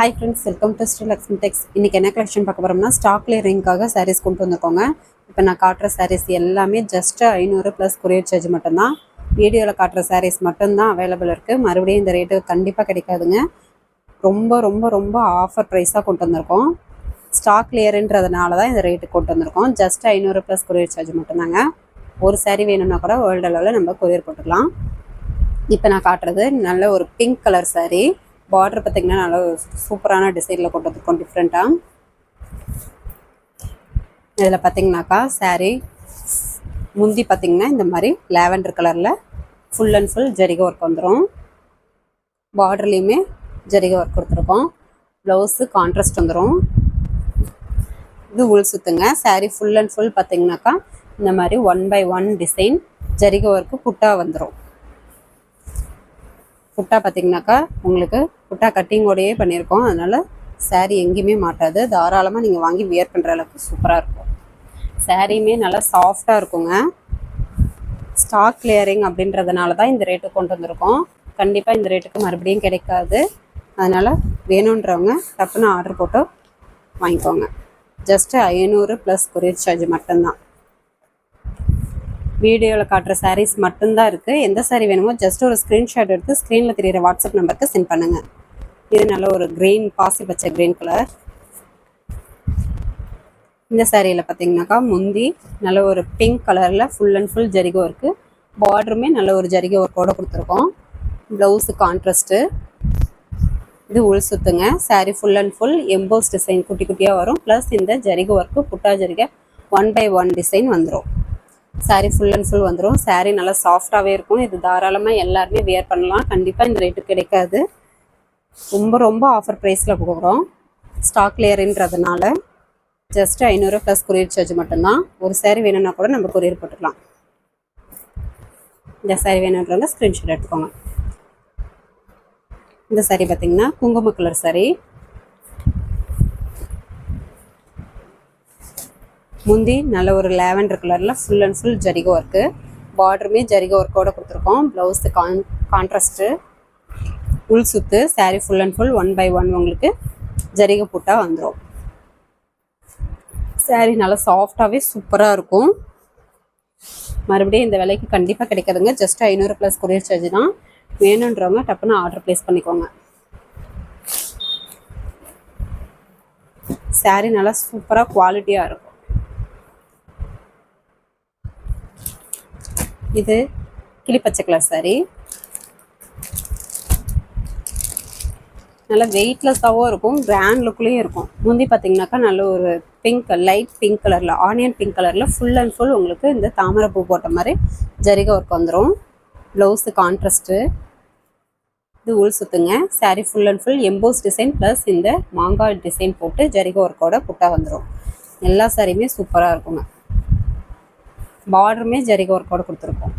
Hi friends welcome to Sri Lakshmi tex இன்றைக்கி என்ன collection பார்க்க போகிறோம்னா ஸ்டாக் கிளியரிங்காக சாரீஸ் கொண்டு வந்திருக்கோங்க. இப்போ நான் காட்டுற சாரீஸ் எல்லாமே ஜஸ்ட்டு ஐநூறு ப்ளஸ் கொரியர் சார்ஜ் மட்டும்தான். வீடியோவில் காட்டுற சாரீஸ் மட்டும்தான் அவைலபிள் இருக்குது மறுபடியும் இந்த ரேட்டு கண்டிப்பாக கிடைக்காதுங்க. ரொம்ப ரொம்ப ரொம்ப ஆஃபர் ப்ரைஸாக கொண்டு வந்திருக்கோம். ஸ்டாக் கிளியருன்றதுனால தான் இந்த ரேட்டு கொண்டு வந்திருக்கோம். ஜஸ்ட் ஐநூறு ப்ளஸ் கொரியர் சார்ஜ் மட்டும்தாங்க. ஒரு சாரீ வேணும்னா கூட வேர்ல்டு அளவில் நம்ம கொரியர் போட்டுக்கலாம். இப்போ நான் காட்டுறது நல்ல ஒரு பிங்க் கலர் சாரீ பார்டர் பார்த்தீங்கன்னா நல்ல சூப்பரான டிசைனில் கொண்டு வந்திருக்கோம் டிஃப்ரெண்ட்டாக இதில் பார்த்தீங்கன்னாக்கா saree முந்தி பார்த்தீங்கன்னா இந்த மாதிரி லேவண்டர் கலரில் ஃபுல் அண்ட் ஃபுல் ஜரிகை ஒர்க் வந்துடும் பார்டர்லேயுமே ஜரிகை ஒர்க் கொடுத்துருக்கோம். ப்ளவுஸு கான்ட்ராஸ்ட் வந்துடும் இது உள் சுத்துங்க. சாரீ ஃபுல் அண்ட் ஃபுல் பார்த்தீங்கன்னாக்கா இந்த மாதிரி ஒன் பை ஒன் டிசைன் ஜரிகை ஒர்க்கு புட்டாக வந்துடும் புட்டா பார்த்தீங்கன்னாக்கா உங்களுக்கு புட்டா கட்டிங்கோடையே பண்ணியிருக்கோம். அதனால் சேரீ எங்கேயுமே மாட்டாது. தாராளமாக நீங்கள் வாங்கி வியர் பண்ணுற அளவுக்கு சூப்பராக இருக்கும். சேரீயுமே நல்லா சாஃப்டாக இருக்குங்க. ஸ்டாக் கிளியரிங் அப்படின்றதுனால தான் இந்த ரேட்டு கொண்டு வந்திருக்கோம். கண்டிப்பாக இந்த ரேட்டுக்கு மறுபடியும் கிடைக்காது. அதனால் வேணுன்றவங்க டப்புன்னு ஆர்டர் போட்டு வாங்கிக்கோங்க. ஜஸ்ட்டு ஐநூறு ப்ளஸ் கொரியர் சார்ஜ் மட்டும்தான். வீடியோவில் காட்டுற சாரீஸ் மட்டும்தான் இருக்குது எந்த சாரீ வேணுமோ ஜஸ்ட் ஒரு ஸ்க்ரீன்ஷாட் எடுத்து ஸ்க்ரீனில் தெரியிற வாட்ஸ்அப் நம்பருக்கு சென்ட் பண்ணுங்கள் இது நல்ல ஒரு க்ரீன் பாசி பச்சை க்ரீன் கலர் இந்த சாரியில் பார்த்தீங்கன்னாக்கா முந்தி நல்ல ஒரு பிங்க் கலரில் ஃபுல் அண்ட் ஃபுல் ஜரிகோ இருக்குது பார்டருமே நல்ல ஒரு ஜரிகை ஒர்க்கோட கொடுத்துருக்கோம். ப்ளவுஸு கான்ட்ராஸ்ட்டு இது உள் சுத்துங்க. Sari full and full emboss design குட்டி குட்டியாக வரும். ப்ளஸ் இந்த ஜரிகை ஒர்க்கு புட்டா ஜரிகை ஒன் பை ஒன் டிசைன் வந்துடும் சாரீ ஃபுல் அண்ட் ஃபுல் வந்துடும் சாரீ நல்லா சாஃப்டாகவே இருக்கும். இது தாராளமாக எல்லாருமே வியர் பண்ணலாம். கண்டிப்பாக இந்த ரேட்டு கிடைக்காது. ரொம்ப ரொம்ப ஆஃபர் ப்ரைஸில் கொடுக்குறோம் ஸ்டாக் லேயருன்றதுனால ஜஸ்ட் ஐநூறு ப்ளஸ் கொரியர் சார்ஜ் மட்டும்தான். ஒரு சாரீ வேணும்னா கூட நம்ம கொரியர் போட்டுக்கலாம். இந்த சாரீ வேணுன்றவங்க ஸ்க்ரீன்ஷாட் எடுத்துக்கோங்க. இந்த சாரீ பார்த்திங்கன்னா குங்கும கலர் சாரீ முந்தி நல்ல ஒரு லேவண்டர் கலரில் ஃபுல் அண்ட் ஃபுல் ஜரிகோ ஒர்க்கு பார்டருமே ஜரிகோ ஒர்க்கோட கொடுத்துருக்கோம். ப்ளவுஸு கான் கான்ட்ராஸ்ட்டு உள் சுத்து sari full and full one by one உங்களுக்கு ஜரிகை புட்டா வந்துடும் சாரீ நல்லா சாஃப்டாகவே சூப்பராக இருக்கும். மறுபடியும் இந்த விலைக்கு கண்டிப்பாக கிடைக்காதுங்க. ஜஸ்ட் ஐநூறு ப்ளஸ் கொரியர் சார்ஜ் தான். வேணுன்றவங்க டப்புன்னு ஆர்டர் ப்ளேஸ் பண்ணிக்கோங்க. சாரீ நல்லா சூப்பராக குவாலிட்டியாக இருக்கும். இது கிளிப்பச்சை கலர் saree. நல்லா வெயிட்லெஸ்ஸாகவும் இருக்கும் கிராண்ட் லுக்லேயும் இருக்கும். முந்தி பார்த்தீங்கன்னாக்கா நல்ல ஒரு பிங்க் லைட் பிங்க் கலரில் ஆனியன் பிங்க் கலரில் ஃபுல் அண்ட் ஃபுல் உங்களுக்கு இந்த தாமரை பூ போட்ட மாதிரி ஜரிகை ஒர்க் வந்துடும் ப்ளவுஸு கான்ட்ராஸ்ட்டு இது உள் சுத்துங்க. Sari full and full emboss design plus இந்த மாங்காய் டிசைன் போட்டு ஜரிகை ஒர்க்கோட புட்டா வந்துடும் எல்லா சாரியுமே சூப்பராக இருக்குங்க. பார்டருமே ஜரிக ஒர்க்கோடு கொடுத்துருக்கோம்.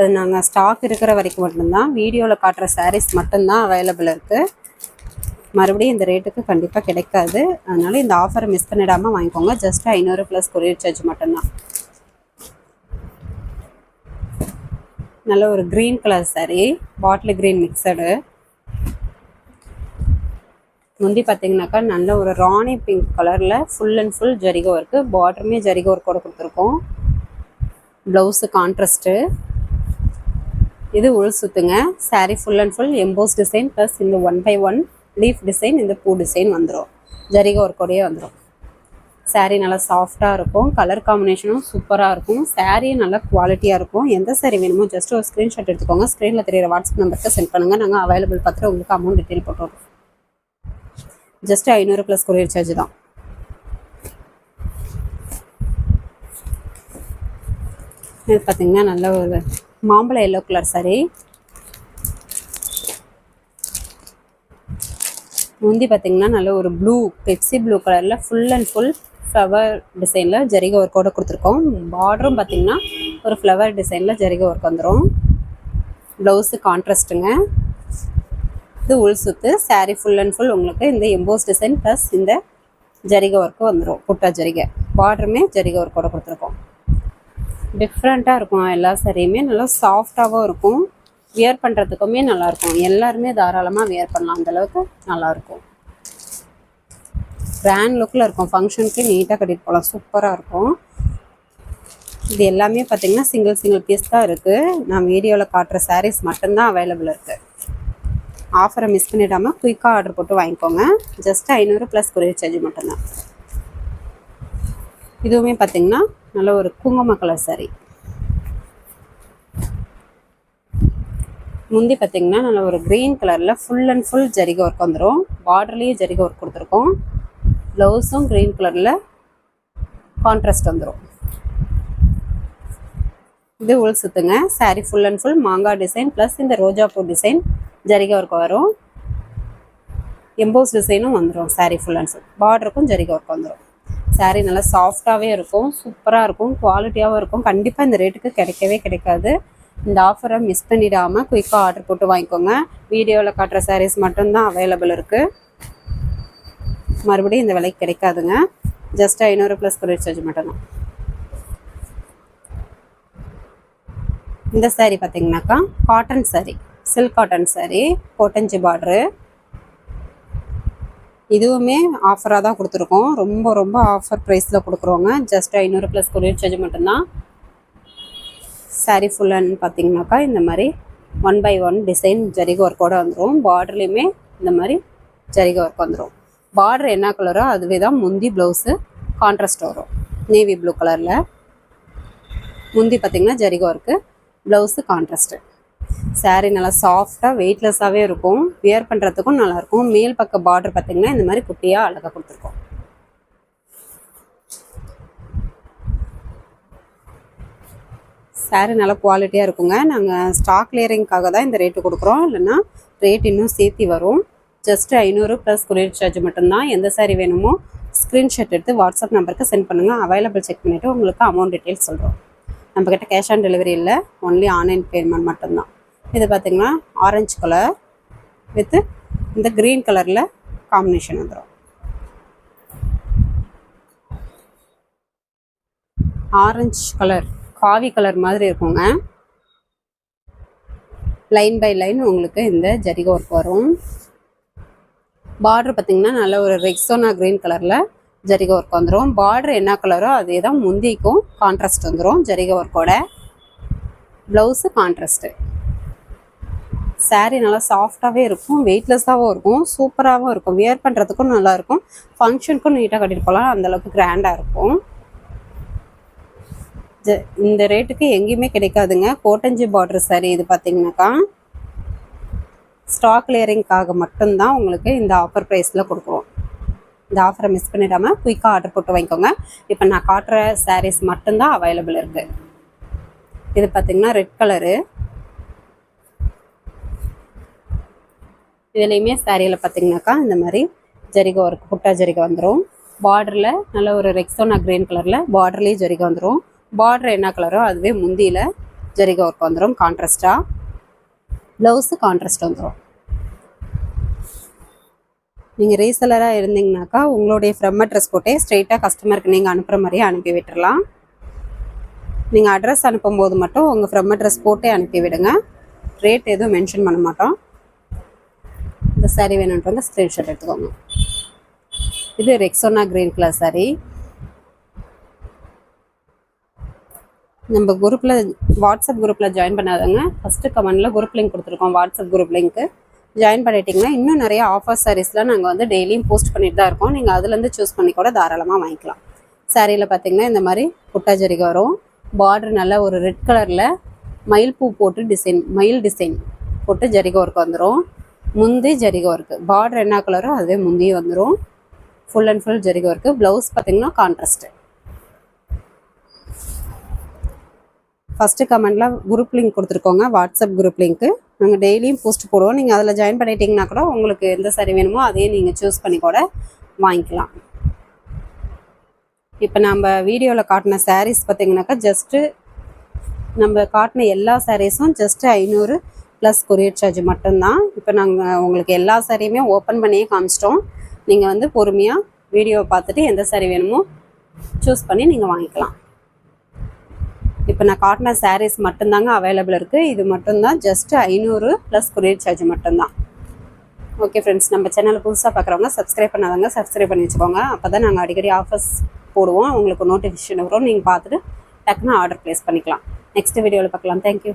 அது நாங்கள் ஸ்டாக் இருக்கிற வரைக்கும் மட்டும்தான் வீடியோவில் காட்டுற சாரீஸ் மட்டும்தான் அவைலபிள் இருக்குது மறுபடியும் இந்த ரேட்டுக்கு கண்டிப்பாக கிடைக்காது. அதனால் இந்த ஆஃபரை மிஸ் பண்ணிடாமல் வாங்கிக்கோங்க. ஜஸ்ட் ஐநூறு ப்ளஸ் கொரியர் சார்ஜ் மட்டும்தான். நல்ல ஒரு green colour sari bottle green mixed முந்தி பார்த்தீங்கன்னாக்கா நல்ல ஒரு ராணி பிங்க் கலரில் ஃபுல் அண்ட் ஃபுல் ஜரிகோ இருக்குது பார்டருமே ஒரு ஒர்க்கோட கொடுத்துருக்கோம். ப்ளவுஸு கான்ட்ராஸ்ட்டு இது உள் சுத்துங்க. Saree full and full emboss design plus இந்த one by one leaf design இந்த பூ டிசைன் வந்துடும் ஜரிகை ஒர்க்கோடையே வந்துடும் சாரீ நல்லா சாஃப்டாக இருக்கும். கலர் காம்பினேஷனும் சூப்பராக இருக்கும். சாரீயும் நல்லா குவாலிட்டியாக இருக்கும். எந்த சாரீ வேணுமோ ஜஸ்ட் ஒரு ஸ்க்ரீன்ஷாட் எடுத்துக்கோங்க. ஸ்க்ரீனில் தெரியிற வாட்ஸ்அப் நம்பருக்கு சென்ட் பண்ணுங்கள் நாங்கள் அவைலபிள் பார்த்துட்டு உங்களுக்கு அமௌண்ட் டீட்டெயில் போட்டுருவோம் ஜஸ்ட் ஐநூறு ப்ளஸ் கொரியர் சார்ஜ் தான். இது பார்த்தீங்கன்னா நல்ல ஒரு மாம்பழ எல்லோ கலர் சாரி முந்தி பார்த்தீங்கன்னா நல்ல ஒரு ப்ளூ பெப்சி ப்ளூ கலரில் ஃபுல் அண்ட் ஃபுல் ஃப்ளவர் டிசைனில் ஜரிகை ஒர்க்கோட கொடுத்துருக்கோம். பார்டரும் பார்த்தீங்கன்னா ஒரு ஃப்ளவர் டிசைனில் ஜரிக ஒர்க் வந்துடும் ப்ளவுஸு கான்ட்ராஸ்ட்டுங்க இது உள் சுத்து சாரீ ஃபுல் அண்ட் ஃபுல் உங்களுக்கு இந்த எம்போஸ் டிசைன் ப்ளஸ் இந்த ஜரிகை ஒர்க்கு வந்துடும் குட்டா ஜரிகை. பார்டருமே ஜரிகை ஒர்க்கோட கொடுத்துருக்கோம். டிஃப்ரெண்ட்டாக இருக்கும் எல்லா சாரியுமே நல்லா சாஃப்டாகவும் இருக்கும். வியர் பண்ணுறதுக்குமே நல்லாயிருக்கும். எல்லாருமே தாராளமாக வியர் பண்ணலாம். அந்த அளவுக்கு நல்லாயிருக்கும். கிராண்ட் லுக்கில் இருக்கும். ஃபங்க்ஷனுக்கு நீட்டாக கட்டிட்டு போகலாம். சூப்பராக இருக்கும். இது எல்லாமே பார்த்திங்கன்னா சிங்கிள் சிங்கிள் பீஸ் தான் இருக்குது நான் வீடியோவில் காட்டுற சாரீஸ் மட்டும்தான் அவைலபிள் இருக்குது ஆஃபரை மிஸ் பண்ணிடாமல் குயிக்காக ஆர்டர் போட்டு வாங்கிக்கோங்க. ஜஸ்ட் ஐநூறு ப்ளஸ் கொரியர் சார்ஜ் மட்டும்தான். இதுவுமே பார்த்தீங்கன்னா நல்ல ஒரு குங்கும கலர் சாரி முந்தி பார்த்தீங்கன்னா நல்ல ஒரு க்ரீன் கலரில் ஃபுல் அண்ட் ஃபுல் ஜரிகை ஒர்க் வந்துடும் பார்டர்லேயே ஜரிகை ஒர்க் கொடுத்துருக்கோம். ப்ளவுஸும் க்ரீன் கலரில் கான்ட்ராஸ்ட் வந்துடும் இது உள் சுத்துங்க. சாரீ ஃபுல் அண்ட் ஃபுல் மாங்காய் டிசைன் ப்ளஸ் இந்த ரோஜாப்பூ டிசைன் ஜரிகை ஒர்க் வரும். எம்போஸ் டிசைனும் வந்துடும் சாரீ ஃபுல் அண்ட் ஃபுல் பார்டருக்கும் ஜரிகை ஒர்க் வந்துடும் சாரீ நல்லா சாஃப்டாகவே இருக்கும். சூப்பராக இருக்கும். குவாலிட்டியாகவும் இருக்கும். கண்டிப்பாக இந்த ரேட்டுக்கு கிடைக்கவே கிடைக்காது. இந்த ஆஃபரை மிஸ் பண்ணிடாமல் குயிக்காக ஆர்டர் போட்டு வாங்கிக்கோங்க. வீடியோவில் காட்டுற சாரீஸ் மட்டும்தான் அவைலபிள் இருக்குது மறுபடியும் இந்த விலைக்கு கிடைக்காதுங்க. ஜஸ்ட் ஐநூறு ப்ளஸ் கொரியர் சார்ஜ் மட்டும்தான். இந்த சாரீ பார்த்தீங்கன்னாக்கா cotton sari silk cotton sari கோட்டஞ்சி border இதுவுமே ஆஃபராக தான் கொடுத்துருக்கோம். ரொம்ப ரொம்ப ஆஃபர் ப்ரைஸில் கொடுக்குறோங்க. ஜஸ்ட் ஐநூறு ப்ளஸ் கொரியர் சார்ஜ் மட்டும்தான். சாரீ ஃபுல்லான்னு பார்த்தீங்கன்னாக்கா இந்த மாதிரி ஒன் பை ஒன் டிசைன் ஜரிக ஒர்க்கோட வந்துடும் பார்டர்லேயுமே இந்த மாதிரி ஜரிக ஒர்க் வந்துடும் பார்டர் என்ன கலரோ அதுவே தான் முந்தி ப்ளவுஸு கான்ட்ராஸ்ட் வரும். நேவி ப்ளூ கலரில் முந்தி பார்த்தீங்கன்னா ஜரிக ஒர்க்கு ப்ளவுஸு கான்ட்ராஸ்ட்டு சாரீ நல்லா சாஃப்டாக வெயிட்லெஸ்ஸாகவே இருக்கும். வியர் பண்ணுறதுக்கும் நல்லாயிருக்கும். மேல் பக்க பார்டர் பார்த்தீங்கன்னா இந்த மாதிரி குட்டியாக அழகாக கொடுத்துருக்கோம். சாரீ நல்லா குவாலிட்டியாக இருக்குங்க. நாங்கள் ஸ்டாக் கிளியரிங்காக தான் இந்த ரேட்டு கொடுக்குறோம். இல்லைன்னா ரேட் இன்னும் சேர்த்தி வரும். ஜஸ்ட் ஐநூறு ப்ளஸ் கொரியர் சார்ஜ் மட்டும்தான். எந்த சாரீ வேணுமோ ஸ்க்ரீன்ஷாட் எடுத்து வாட்ஸ்அப் நம்பருக்கு சென்ட் பண்ணுங்கள் அவைலபிள் செக் பண்ணிவிட்டு உங்களுக்கு அமௌண்ட் டீட்டெயில்ஸ் சொல்கிறோம் நம்மக்கிட்ட கேஷ் ஆன் டெலிவரி இல்லை. ஒன்லி ஆன்லைன் பேமெண்ட் மட்டும்தான். இது பார்த்திங்கன்னா ஆரஞ்சு கலர் வித்து இந்த க்ரீன் கலரில் காம்பினேஷன் வந்துடும் ஆரஞ்சு கலர் காவி கலர் மாதிரி இருக்குங்க. லைன் பை லைன் உங்களுக்கு இந்த ஜரிகை ஒர்க் வரும். பார்டர் பார்த்தீங்கன்னா நல்ல ஒரு ரெக்ஸோனா க்ரீன் கலரில் ஜரிகை ஒர்க் வந்துடும் பார்டர் என்ன கலரோ அதே தான் முந்திக்கும் கான்ட்ராஸ்ட் வந்துடும் ஜரிகை ஒர்க்கோட ப்ளவுஸு கான்ட்ராஸ்ட்டு சாரீ நல்லா சாஃப்டாகவே இருக்கும் வெயிட்லெஸ்ஸாகவும் இருக்கும் சூப்பராகவும் இருக்கும். வியர் பண்ணுறதுக்கும் நல்லாயிருக்கும் ஃபங்க்ஷனுக்கும் நீட்டாக கட்டிட்டு போகலாம் அந்தளவுக்கு கிராண்டாக இருக்கும். இந்த ரேட்டுக்கு எங்கேயுமே கிடைக்காதுங்க. கோட்டஞ்சி பார்டர் சாரீ இது பார்த்தீங்கன்னாக்கா ஸ்டாக் கிளியரிங்காக மட்டும்தான் உங்களுக்கு இந்த ஆஃபர் ப்ரைஸில் கொடுக்குறோம். இந்த ஆஃபரை மிஸ் பண்ணிடாமல் குயிக்காக ஆர்டர் போட்டு வாங்கிக்கோங்க. இப்போ நான் காட்டுற சாரீஸ் மட்டும்தான் அவைலபிள் இருக்குது இது பார்த்தீங்கன்னா ரெட் கலரு இதுலேயுமே சாரியில் பார்த்தீங்கன்னாக்கா இந்த மாதிரி ஜரிகை ஒர்க் புட்டா ஜரிகை வந்துடும் பார்டரில் நல்ல ஒரு ரெக்ஸோனா க்ரீன் கலரில் பார்டர்லேயும் ஜரிகை வந்துடும் பார்டர் என்ன கலரோ அதுவே முந்தியில் ஜரிகை ஒர்க் வந்துடும் கான்ட்ராஸ்டாக ப்ளவுஸு கான்ட்ராஸ்ட் வந்துடும் நீங்கள் ரீசெலராக இருந்தீங்கனாக்கா உங்களுடைய ஃப்ரம் அட்ரஸ் போட்டே ஸ்ட்ரெயிட்டாக கஸ்டமருக்கு நீங்கள் அனுப்புகிற மாதிரியே அனுப்பி விட்டுறலாம். நீங்கள் அட்ரஸ் அனுப்பும்போது மட்டும் உங்கள் ஃப்ரம் அட்ரஸ் போட்டே அனுப்பி விடுங்க. ரேட் எதுவும் மென்ஷன் பண்ண மாட்டோம். இந்த சாரீ வேணுன்றவங்க ஸ்க்ரீன்ஷாட் எடுத்துக்கோங்க. இது ரெக்ஸோனா கிரீன் கலர் saree. நம்ம குரூப்பில் வாட்ஸ்அப் குரூப்பில் ஜாயின் பண்ணாதவங்க ஃபஸ்ட்டு கமெண்டில் குரூப் லிங்க் கொடுத்துருக்கோம் வாட்ஸ்அப் குரூப் லிங்க்கு ஜாயின் பண்ணிட்டீங்கன்னா இன்னும் நிறைய ஆஃபர் சாரீஸ்லாம் நாங்கள் வந்து டெய்லியும் போஸ்ட் பண்ணிட்டு தான் இருக்கோம். நீங்கள் அதுலேருந்து சூஸ் பண்ணி கூட தாராளமாக வாங்கிக்கலாம். சாரியில் பார்த்தீங்கன்னா இந்த மாதிரி புட்டா ஜரிகை வரும். பார்டர் நல்லா ஒரு ரெட் கலரில் மயில் பூ போட்டு டிசைன் மயில் டிசைன் போட்டு ஜரிகை ஒர்க் வந்துடும் முந்தி ஜரிகை ஒர்க்கு பார்டர் என்ன கலரோ அதுவே முந்தி வந்துடும் ஃபுல் அண்ட் ஃபுல் ஜரிகை ஒர்க்கு ப்ளவுஸ் பார்த்தீங்கன்னா கான்ட்ராஸ்ட்டு ஃபஸ்ட்டு கமெண்டில் குரூப் லிங்க் கொடுத்துருக்கோங்க. வாட்ஸ்அப் குரூப் லிங்க்கு நாங்கள் டெய்லியும் போஸ்ட் போடுவோம். நீங்கள் அதில் ஜாயின் பண்ணிட்டீங்கன்னா கூட உங்களுக்கு எந்த சரி வேணுமோ அதையும் நீங்கள் சூஸ் பண்ணி கூட வாங்கிக்கலாம். இப்போ நம்ம வீடியோவில் காட்டின சாரீஸ் பார்த்தீங்கன்னாக்கா ஜஸ்ட்டு நம்ம காட்டின எல்லா சாரீஸும் ஜஸ்ட்டு ஐநூறு ப்ளஸ் கொரியர் சார்ஜ் மட்டும்தான். இப்போ நாங்கள் உங்களுக்கு எல்லா சாரியுமே ஓப்பன் பண்ணியே காமிச்சிட்டோம். நீங்கள் வந்து பொறுமையாக வீடியோவை பார்த்துட்டு எந்த சாரீ வேணுமோ சூஸ் பண்ணி நீங்கள் வாங்கிக்கலாம். இப்போ இப்போ நான் காட்டின சாரீஸ் மட்டும்தாங்க அவைலபிள் இருக்குது இது மட்டும்தான் ஜஸ்ட் ஐநூறு ப்ளஸ் கொரியர் சார்ஜ் மட்டும்தான். ஓகே ஃப்ரெண்ட்ஸ் நம்ம சேனலை புதுசாக பார்க்குறவங்க சப்ஸ்கிரைப் பண்ணாதவங்க சப்ஸ்கிரைப் பண்ணி வச்சுக்கோங்க. அப்போ தான் நாங்கள் அடிக்கடி ஆஃபர்ஸ் போடுவோம். உங்களுக்கு நோட்டிஃபிகேஷன் வரும். நீங்கள் பார்த்துட்டு டக்குன்னு ஆர்டர் ப்ளேஸ் பண்ணிக்கலாம். நெக்ஸ்ட் வீடியோவில் பார்க்கலாம். தேங்க்யூ